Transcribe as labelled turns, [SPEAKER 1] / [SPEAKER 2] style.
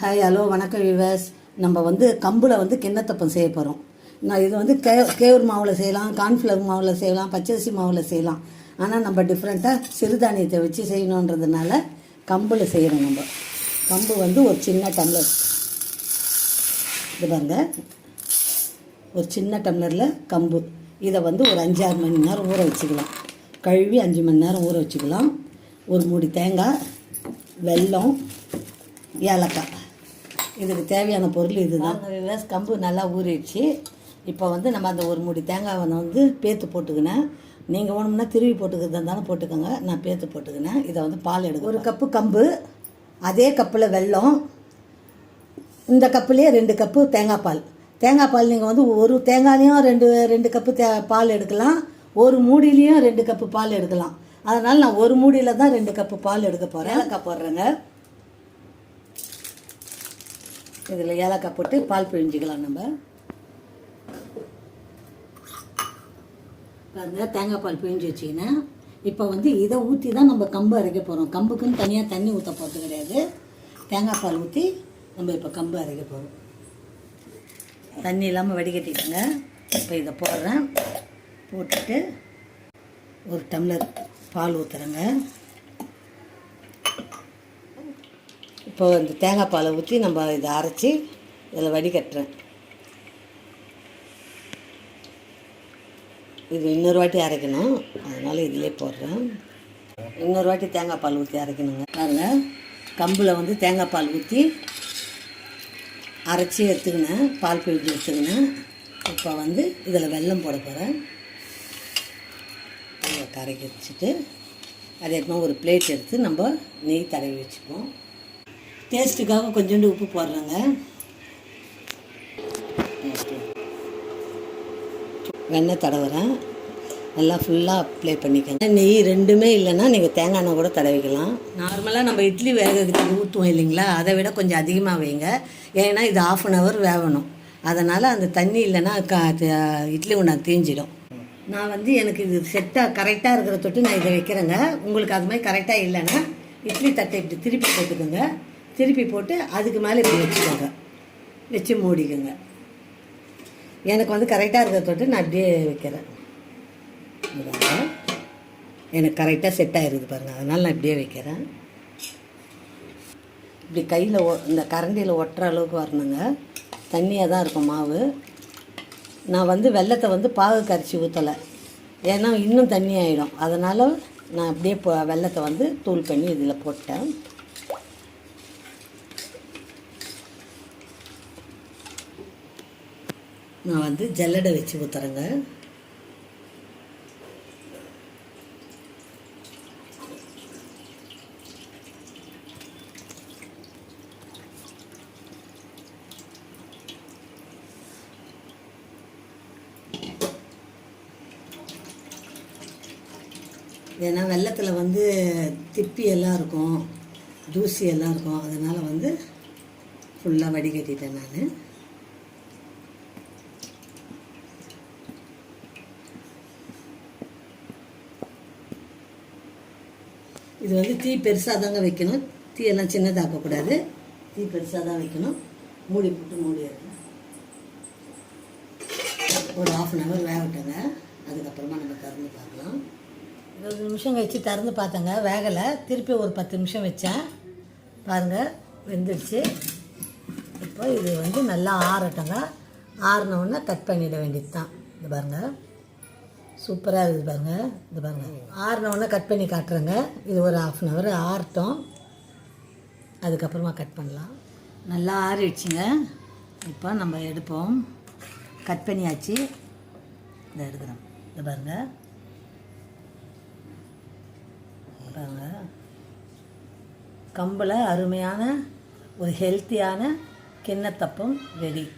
[SPEAKER 1] Hi hello வணக்கம் விவாஸ் நம்ம வந்து கம்பில் வந்து கிண்ணத்தப்பம் செய்ய போகிறோம் நான் இது வந்து கே கேவூர் மாவில் செய்யலாம் கார்ன்ஃப்ளவர் மாவில் செய்யலாம் பச்சரிசி மாவில் செய்யலாம். ஆனால் நம்ம டிஃப்ரெண்ட்டாக சிறுதானியத்தை வச்சு செய்யணுன்றதுனால கம்பில் செய்கிறோம் நம்ம. கம்பு வந்து ஒரு சின்ன டம்ளர். இது பாருங்க. ஒரு சின்ன டம்ளரில் கம்பு. இதை வந்து ஒரு அஞ்சாறு மணி நேரம் ஊற வச்சுக்கலாம். கழுவி அஞ்சு மணி நேரம் ஊற வச்சுக்கலாம். ஒரு மூடி தேங்காய் வெல்லம் ஏலக்காய். இதுக்கு தேவையான பொருள் இதுதான். கம்பு நல்லா ஊறிடுச்சு. இப்போ வந்து நம்ம அந்த ஒரு மூடி தேங்காய் வந்து பேத்து போட்டுக்கினேன். நீங்கள் வேணும்னா திருவி போட்டுக்கிறதா இருந்தாலும் போட்டுக்கோங்க. நான் பேத்து போட்டுக்கினேன். இதை வந்து பால் எடுக்க ஒரு கப்பு கம்பு அதே கப்பில் வெல்லம் இந்த கப்புலேயே ரெண்டு கப்பு தேங்காய் பால். தேங்காய் பால் நீங்கள் வந்து ஒரு தேங்காய்லேயும் ரெண்டு ரெண்டு கப்பு தே பால் எடுக்கலாம். ஒரு மூடிலையும் ரெண்டு கப்பு பால் எடுக்கலாம். அதனால் நான் ஒரு மூடியில் தான் ரெண்டு கப்பு பால் எடுக்க போகிறேன் ஏலக்காய் போடுறேங்க. இதில் ஏலக்காய் போட்டு பால் பிழிஞ்சிக்கலாம் நம்ம. பாருங்க தேங்காய் பால் பிழிஞ்சு வச்சிங்கன்னா இப்போ வந்து இதை ஊற்றி தான் நம்ம கம்பு அரைக்க போகிறோம் கம்புக்குன்னு தனியாக தண்ணி ஊற்ற போகிறது கிடையாது. தேங்காய் பால் ஊற்றி நம்ம இப்போ கம்பு அரைக்க போகிறோம் தண்ணி இல்லாமல் வடிகட்டிக்கோங்க இப்போ இதை போடுறேன். போட்டுட்டு ஒரு டம்ளர் பால் ஊற்றுறேங்க இப்போ இந்த தேங்காய் பாலை ஊற்றி நம்ம இதை அரைச்சி இதில் வடிகட்டுறேன். இது இன்னொரு வாட்டி அரைக்கணும். அதனால் இதிலே போடுறேன். இன்னொரு வாட்டி தேங்காய் பால் ஊற்றி அரைக்கணுங்க. பாருங்கள் கம்பில் வந்து தேங்காய் பால் ஊற்றி அரைச்சி எடுத்துக்கினேன். பால் பிழிஞ்சு எடுத்துக்கினேன். இப்போ வந்து இதில் வெல்லம் போட போகிறேன் கரைக்க வச்சுட்டு அதே மாதிரி ஒரு பிளேட் எடுத்து நம்ம நெய் தடவி வச்சுப்போம். டேஸ்ட்டுக்காக கொஞ்சோண்டு உப்பு போடுறேங்க. வெண்ணெய் தடவுறேன். நல்லா ஃபுல்லாக அப்ளை பண்ணிக்கோங்க. நெய் ரெண்டுமே இல்லைன்னா நீங்கள் தேங்காய் எண்ணெய் கூட தடவிக்கலாம். நார்மலாக நம்ம இட்லி வேக ஊற்றுவோம் இல்லைங்களா? அதை விட கொஞ்சம் அதிகமாக வைங்க. ஏன்னா இது ஆஃப் அன் ஹவர் வேகணும். அதனால் அந்த தண்ணி இல்லைன்னா க இட்லி உண்டா தீஞ்சிடும். நான் வந்து எனக்கு இது செட்டாக கரெக்டாக இருக்கிற தொட்டு நான் இதை வைக்கிறேங்க. உங்களுக்கு அது மாதிரி கரெக்டாக இல்லைன்னா இட்லி தட்டை இப்படி திருப்பி போட்டுக்கோங்க. திருப்பி போட்டு அதுக்கு மேலே இப்படி வச்சுக்கோங்க. வச்சு மூடிக்கோங்க. எனக்கு வந்து கரெக்டாக இருக்கிற தொட்டு நான் அப்படியே வைக்கிறேன். எனக்கு கரெக்டாக செட் ஆகிருது பாருங்கள் அதனால் நான் இப்படியே வைக்கிறேன். இப்படி கையில் ஒ இந்த கரண்டியில் ஒட்டுற அளவுக்கு வரணுங்க. தண்ணியாக தான் இருக்கும் மாவு. நான் வந்து வெள்ளத்தை வந்து பாகு கரைச்சி ஊற்றலை ஏன்னா இன்னும் தண்ணி ஆகிடும் அதனால் நான் அப்படியே வெள்ளத்தை வந்து தூள் பண்ணி இதில் போட்டேன். நான் வந்து ஜல்லடை வச்சு ஊற்றுறேங்க ஏன்னா வெள்ளத்தில் வந்து திப்பி எல்லாம் இருக்கும் தூசி எல்லாம் இருக்கும். அதனால் வந்து ஃபுல்லாக வடிகட்டிட்டேன் நான். இது வந்து தீ பெருசாக தாங்க வைக்கணும். தீ எல்லாம் சின்னதாக்கக்கூடாது. தீ பெருசாக தான் வைக்கணும். மூடி போட்டு மூடி ஒரு ஆஃப் அன் ஹவர் வேகட்டுங்க அதுக்கப்புறமா நம்ம திறந்து பார்க்கலாம். இருபது நிமிஷம் கழிச்சு திறந்து பார்த்தேங்க. வேகலை. திருப்பி ஒரு பத்து நிமிஷம் வச்சேன். பாருங்கள் வெந்துடுச்சு. இப்போ இது வந்து நல்லா ஆறட்டங்க. ஆறின கட் பண்ணிட வேண்டியது தான் இது பாருங்கள் சூப்பராக இருக்குது பாருங்க. இது பாருங்க. ஆறின கட் பண்ணி காட்டுறேங்க. இது ஒரு ஆஃப் அன் ஹவர் ஆறட்டும். அதுக்கப்புறமா கட் பண்ணலாம். நல்லா ஆறிடுச்சுங்க. இப்போ நம்ம எடுப்போம். கட் பண்ணியாச்சு. இதை எடுக்கிறோம். இது பாருங்க. பாருங்க. கம்பில் அருமையான ஒரு ஹெல்த்தியான கிண்ணத்தப்பம் ரெடி